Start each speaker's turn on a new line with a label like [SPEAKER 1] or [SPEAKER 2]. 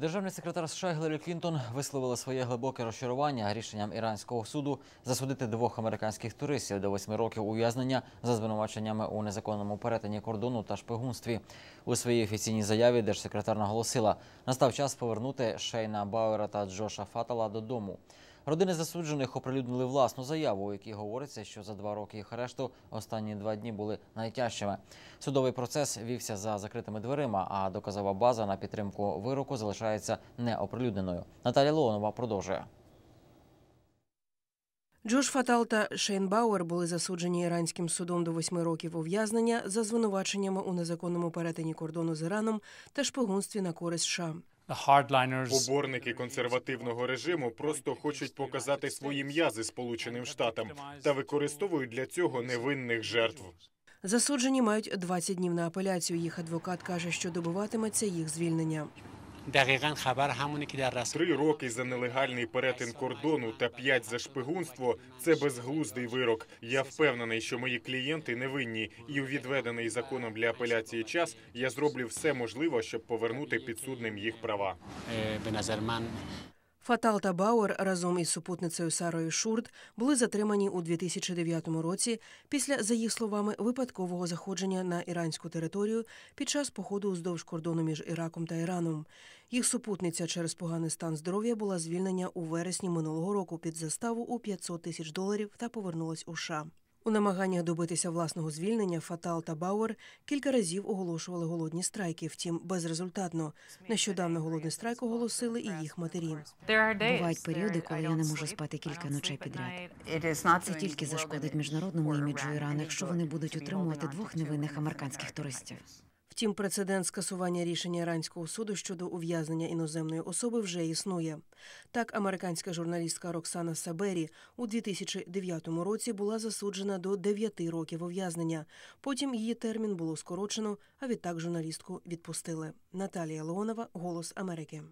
[SPEAKER 1] Державний секретар США Гіларі Клінтон висловила своє глибоке розчарування рішенням іранського суду засудити двох американських туристів до восьми років ув'язнення за звинуваченнями у незаконному перетині кордону та шпигунстві. У своїй офіційній заяві держсекретар наголосила, настав час повернути Шейна Бауера та Джоша Фатала додому. Родини засуджених оприлюднили власну заяву, у якій говориться, що за два роки їх арешту останні два дні були найтяжчими. Судовий процес вівся за закритими дверима, а доказова база на підтримку вироку залишається неоприлюдненою. Наталя Леонова продовжує.
[SPEAKER 2] Джош Фатал та Шейн Бауер були засуджені іранським судом до восьми років ув'язнення за звинуваченнями у незаконному перетині кордону з Іраном та шпигунстві на користь США.
[SPEAKER 3] The
[SPEAKER 4] Поборники консервативного режиму просто хочуть показати свої м'язи Сполученим Штатам та використовують для цього невинних жертв.
[SPEAKER 2] Засуджені мають 20 днів на апеляцію. Їх адвокат каже, що добиватиметься їх звільнення.
[SPEAKER 4] Три роки за нелегальний перетин кордону та п'ять за шпигунство це безглуздий вирок. Я впевнений, що мої клієнти не винні, і у відведений законом для апеляції час я зроблю все можливе, щоб повернути підсудним їх права.
[SPEAKER 2] Фатал та Бауер разом із супутницею Сарою Шурт були затримані у 2009 році після, за їх словами, випадкового заходження на іранську територію під час походу уздовж кордону між Іраком та Іраном. Їх супутниця через поганий стан здоров'я була звільнена у вересні минулого року під заставу у 500 тисяч доларів та повернулась у США. У намаганнях добитися власного звільнення Фатал та Бауер кілька разів оголошували голодні страйки, втім безрезультатно. Нещодавно голодний страйк оголосили і їх матері.
[SPEAKER 5] Бувають періоди, коли я не можу спати кілька ночей підряд. Це тільки зашкодить міжнародному іміджу Ірану, якщо вони будуть утримувати двох невинних американських туристів.
[SPEAKER 2] Втім, прецедент скасування рішення іранського суду щодо ув'язнення іноземної особи вже існує. Так, американська журналістка Роксана Сабері у 2009 році була засуджена до 9 років ув'язнення. Потім її термін було скорочено, а відтак журналістку відпустили. Наталія Леонова, Голос Америки.